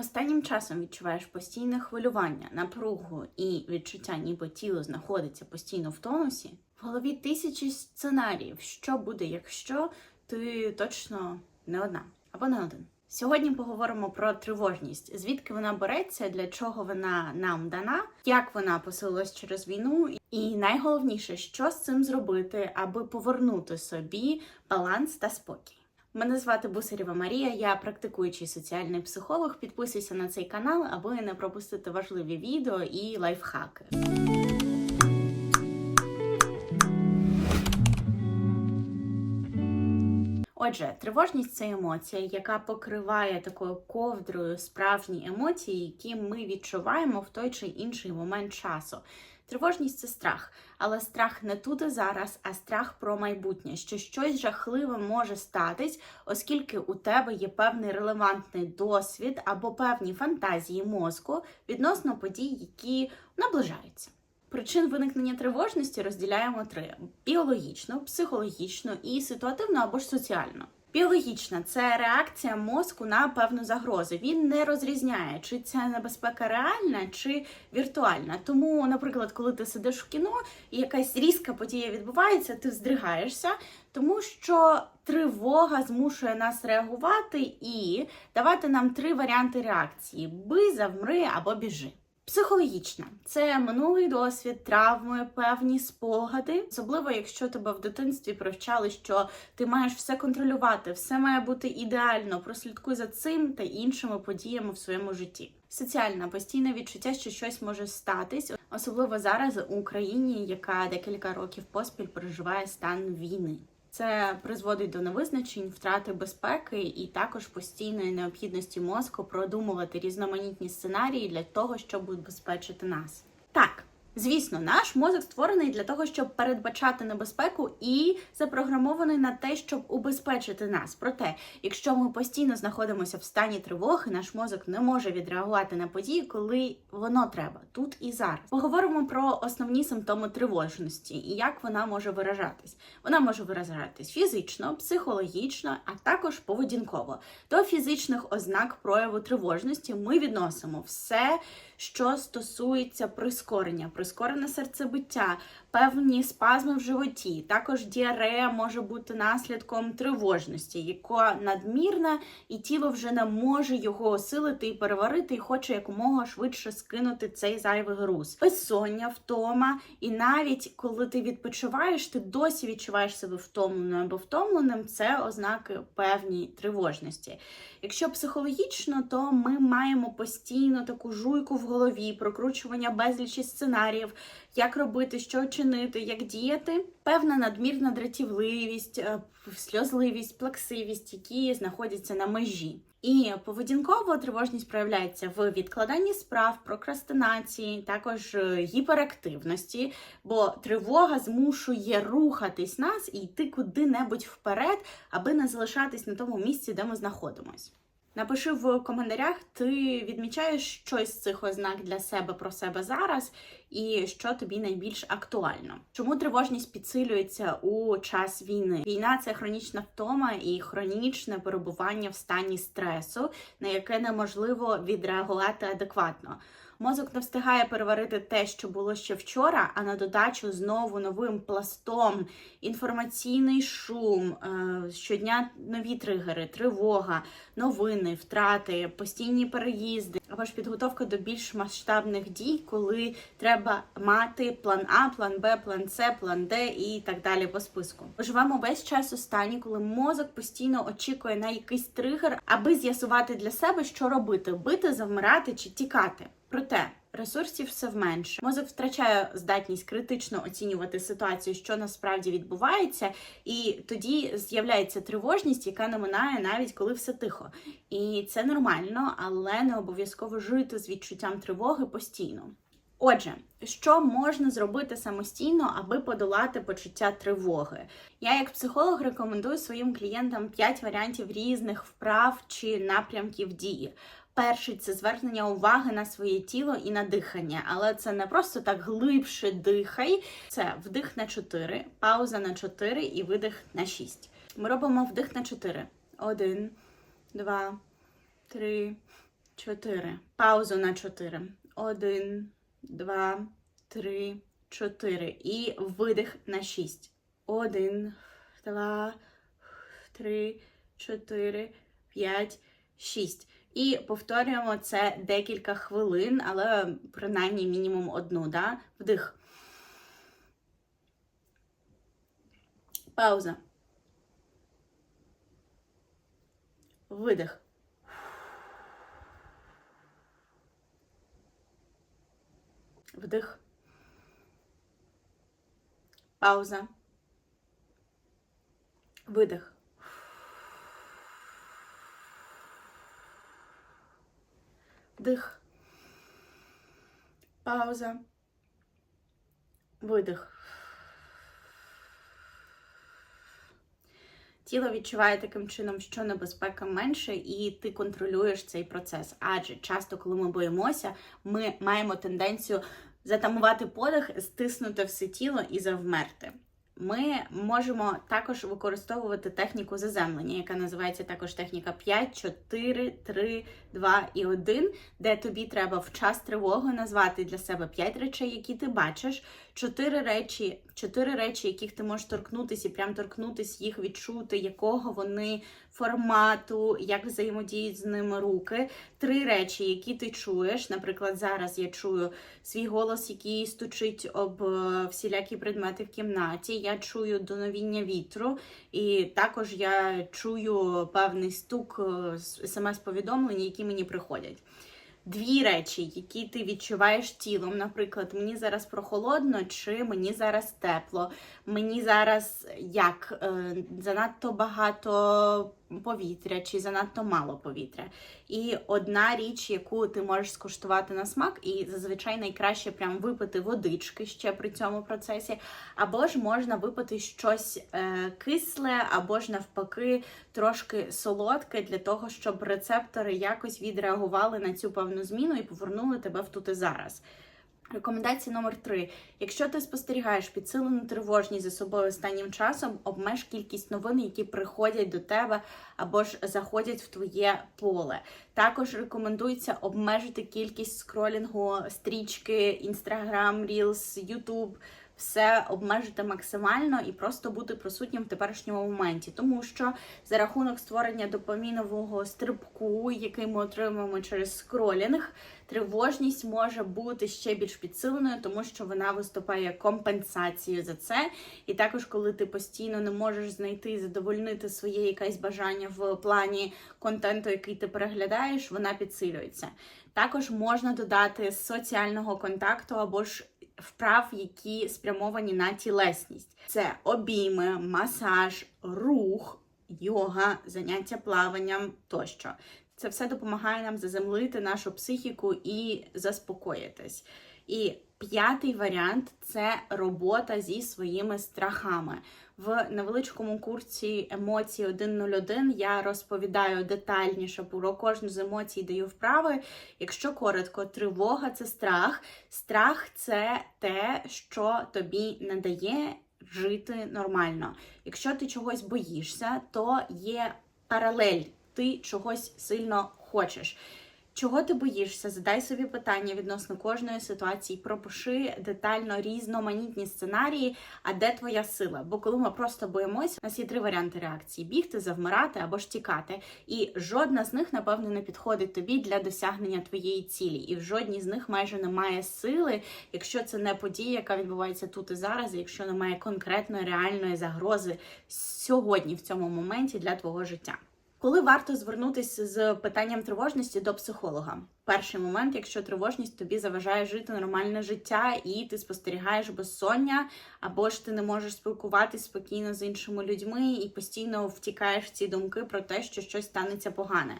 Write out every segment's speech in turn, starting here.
Останнім часом відчуваєш постійне хвилювання, напругу і відчуття, ніби тіло знаходиться постійно в тонусі. В голові тисячі сценаріїв, що буде, якщо ти точно не одна або не один. Сьогодні поговоримо про тривожність, звідки вона береться, для чого вона нам дана, як вона посилилась через війну, і найголовніше, що з цим зробити, аби повернути собі баланс та спокій. Мене звати Бусарєва Марія, я практикуючий соціальний психолог. Підписуйся на цей канал, аби не пропустити важливі відео і лайфхаки. Отже, тривожність це емоція, яка покриває такою ковдрою справжні емоції, які ми відчуваємо в той чи інший момент часу. Тривожність це страх, але страх не тут і зараз, а страх про майбутнє, що щось жахливе може статись, оскільки у тебе є певний релевантний досвід або певні фантазії мозку відносно подій, які наближаються. Причин виникнення тривожності розділяємо три: біологічну, психологічну і ситуативну або ж соціальну. Біологічна це реакція мозку на певну загрозу. Він не розрізняє, чи ця небезпека реальна чи віртуальна. Тому, наприклад, коли ти сидиш в кіно і якась різка подія відбувається, ти здригаєшся, тому що тривога змушує нас реагувати і давати нам три варіанти реакції: бий, завмри або біжи. Психологічна це минулий досвід, травми, певні спогади, особливо якщо тебе в дитинстві привчали, що ти маєш все контролювати, все має бути ідеально. Прослідкуй за цим та іншими подіями в своєму житті. Соціальна постійне відчуття, що щось може статись, особливо зараз у Україні, яка декілька років поспіль переживає стан війни. Це призводить до невизначень, втрати безпеки і також постійної необхідності мозку продумувати різноманітні сценарії для того, щоб убезпечити нас. Так, звісно, наш мозок створений для того, щоб передбачати небезпеку і запрограмований на те, щоб убезпечити нас. Проте, якщо ми постійно знаходимося в стані тривоги, наш мозок не може відреагувати на події, коли воно треба тут і зараз. Поговоримо про основні симптоми тривожності і як вона може виражатись. Вона може виражатись фізично, психологічно, а також поведінково. До фізичних ознак прояву тривожності ми відносимо все, що стосується прискорення, прискорене серцебиття, певні спазми в животі. Також діарея може бути наслідком тривожності, яка надмірна, і тіло вже не може його осилити і переварити, і хоче якомога швидше скинути цей зайвий груз. Безсоння, втома, і навіть коли ти відпочиваєш, ти досі відчуваєш себе втомленою або втомленим. Це ознаки певній тривожності. Якщо психологічно, то ми маємо постійно таку жуйку в голові, прокручування безлічі сценаріїв, як робити, що чинити, як діяти. Певна надмірна дратівливість, е, сльозливість, плаксивість, які знаходяться на межі. І поведінково тривожність проявляється в відкладанні справ, прокрастинації, також е, гіперактивності, бо тривога змушує рухатись нас і йти куди-небудь вперед, аби не залишатись на тому місці, де ми знаходимося. Напиши в коментарях, ти відмічаєш щось з цих ознак для себе про себе зараз, і що тобі найбільш актуально. Чому тривожність підсилюється у час війни? Війна це хронічна втома і хронічне перебування в стані стресу, на яке неможливо відреагувати адекватно. Мозок не встигає переварити те, що було ще вчора, а на додачу знову новим пластом інформаційний шум, е, щодня нові тригери, тривога, новини, втрати, постійні переїзди, або ж підготовка до більш масштабних дій, коли треба мати план А, план Б, план С, план Д і так далі по списку. Живемо весь час у стані, коли мозок постійно очікує на якийсь тригер, аби з'ясувати для себе, що робити: бити, завмирати чи тікати. Проте ресурсів все менше. Мозок втрачає здатність критично оцінювати ситуацію, що насправді відбувається, і тоді з'являється тривожність, яка не минає навіть коли все тихо. І це нормально, але не обов'язково жити з відчуттям тривоги постійно. Отже, що можна зробити самостійно, аби подолати почуття тривоги? Я, як психолог, рекомендую своїм клієнтам 5 варіантів різних вправ чи напрямків дії. Перший це звернення уваги на своє тіло і на дихання, але це не просто так глибше дихай. Це вдих на 4, пауза на 4 і видих на 6. Ми робимо вдих на 4. 1, 2, 3, чотири. Паузу на чотири. Один, два, три, чотири. І видих на шість. Один, два, три, чотири, п'ять, шість. І повторюємо це декілька хвилин, але принаймні мінімум одну. Да? Вдих. Пауза. Видих. Вдих. Пауза. Видих. Вдих. Пауза. Видих. Тіло відчуває таким чином, що небезпека менше, і ти контролюєш цей процес. Адже часто, коли ми боїмося, ми маємо тенденцію затамувати подих, стиснути все тіло і завмерти. Ми можемо також використовувати техніку заземлення, яка називається також техніка 5, 4, 3, 2 і 1, де тобі треба в час тривоги назвати для себе 5 речей, які ти бачиш, 4 речі, 4 речі, яких ти можеш торкнутися і прям торкнутися їх, відчути, якого вони формату, як взаємодіють з ними руки. Три речі, які ти чуєш. Наприклад, зараз я чую свій голос, який стучить об е, всілякі предмети в кімнаті. Я чую доновіння вітру, і також я чую певний стук е, смс-повідомлень, які мені приходять. Дві речі, які ти відчуваєш тілом. Наприклад, мені зараз прохолодно, чи мені зараз тепло, мені зараз як е, занадто багато повітря, чи занадто мало повітря. І одна річ, яку ти можеш скуштувати на смак, і зазвичай найкраще прям випити водички ще при цьому процесі, або ж можна випити щось е, кисле, або ж навпаки трошки солодке для того, щоб рецептори якось відреагували на цю певну зміну і повернули тебе в тут і зараз. Рекомендація номер три. Якщо ти спостерігаєш підсилену тривожність за собою останнім часом, обмеж кількість новин, які приходять до тебе або ж заходять в твоє поле. Також рекомендується обмежити кількість скролінгу стрічки, Instagram, Reels, YouTube, все обмежити максимально і просто бути присутнім в теперішньому моменті, тому що за рахунок створення допамінового стрибку, який ми отримуємо через скролінг, тривожність може бути ще більш підсиленою, тому що вона виступає компенсацією за це. І також, коли ти постійно не можеш знайти і задовольнити своє якесь бажання в плані контенту, який ти переглядаєш, вона підсилюється. Також можна додати соціального контакту або ж вправ, які спрямовані на тілесність. Це обійми, масаж, рух, йога, заняття плаванням тощо. Це все допомагає нам заземлити нашу психіку і заспокоїтись. І п'ятий варіант це робота зі своїми страхами. В невеличкому курсі емоції 101 я розповідаю детальніше про кожну з емоцій, даю вправи. Якщо коротко, тривога це страх. Страх це те, що тобі не дає жити нормально. Якщо ти чогось боїшся, то є паралель, ти чогось сильно хочеш. Чого ти боїшся? Задай собі питання відносно кожної ситуації, пропиши детально різноманітні сценарії, а де твоя сила? Бо коли ми просто боїмося, у нас є три варіанти реакції: бігти, завмирати або ж тікати. І жодна з них, напевно, не підходить тобі для досягнення твоєї цілі. І в жодній з них майже немає сили, якщо це не подія, яка відбувається тут і зараз, і якщо немає конкретної реальної загрози сьогодні, в цьому моменті для твого життя. Коли варто звернутися з питанням тривожності до психолога? Перший момент, якщо тривожність тобі заважає жити нормальне життя, і ти спостерігаєш безсоння, або ж ти не можеш спілкуватись спокійно з іншими людьми і постійно втікаєш в ці думки про те, що щось станеться погане.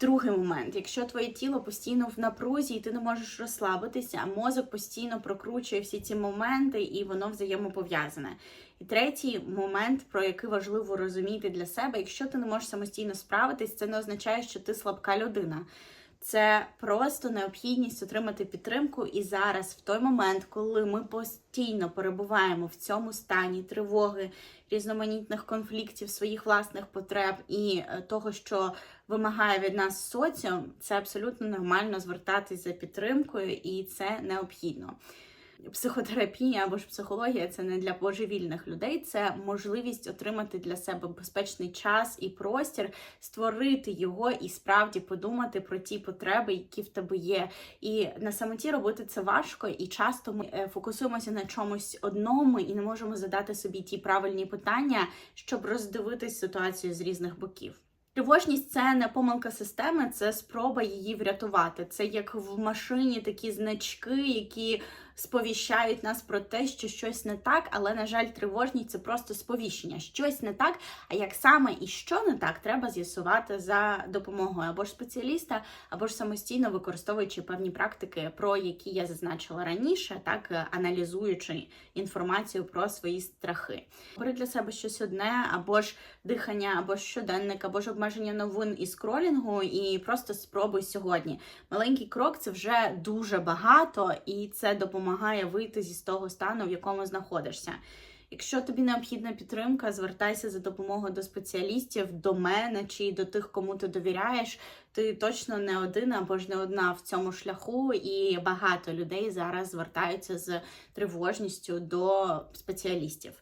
Другий момент, якщо твоє тіло постійно в напрузі, і ти не можеш розслабитися, а мозок постійно прокручує всі ці моменти, і воно взаємопов'язане. І третій момент, про який важливо розуміти для себе, якщо ти не можеш самостійно справитись, це не означає, що ти слабка людина. Це просто необхідність отримати підтримку. І зараз, в той момент, коли ми постійно перебуваємо в цьому стані тривоги, різноманітних конфліктів, своїх власних потреб і е, того, що вимагає від нас соціум, це абсолютно нормально звертатись за підтримкою, і це необхідно. Психотерапія або ж психологія це не для божевільних людей, це можливість отримати для себе безпечний час і простір, створити його і справді подумати про ті потреби, які в тебе є. І на самоті робити це важко, і часто ми е, фокусуємося на чомусь одному і не можемо задати собі ті правильні питання, щоб роздивитись ситуацію з різних боків. Тривожність це не помилка системи, це спроба її врятувати. Це як в машині такі значки, які сповіщають нас про те, що щось не так, але, на жаль, тривожність це просто сповіщення. Щось не так, а як саме і що не так, треба з'ясувати за допомогою або ж спеціаліста, або ж самостійно використовуючи певні практики, про які я зазначила раніше, так е, аналізуючи інформацію про свої страхи. Бери для себе щось одне, або ж дихання, або ж щоденник, або ж обмеження новин і скролінгу, і просто спробуй сьогодні. Маленький крок це вже дуже багато, і це допомагає вийти зі того стану, в якому знаходишся. Якщо тобі необхідна підтримка, звертайся за допомогою до спеціалістів, до мене чи до тих, кому ти довіряєш. Ти точно не один або ж не одна в цьому шляху, і багато людей зараз звертаються з тривожністю до спеціалістів.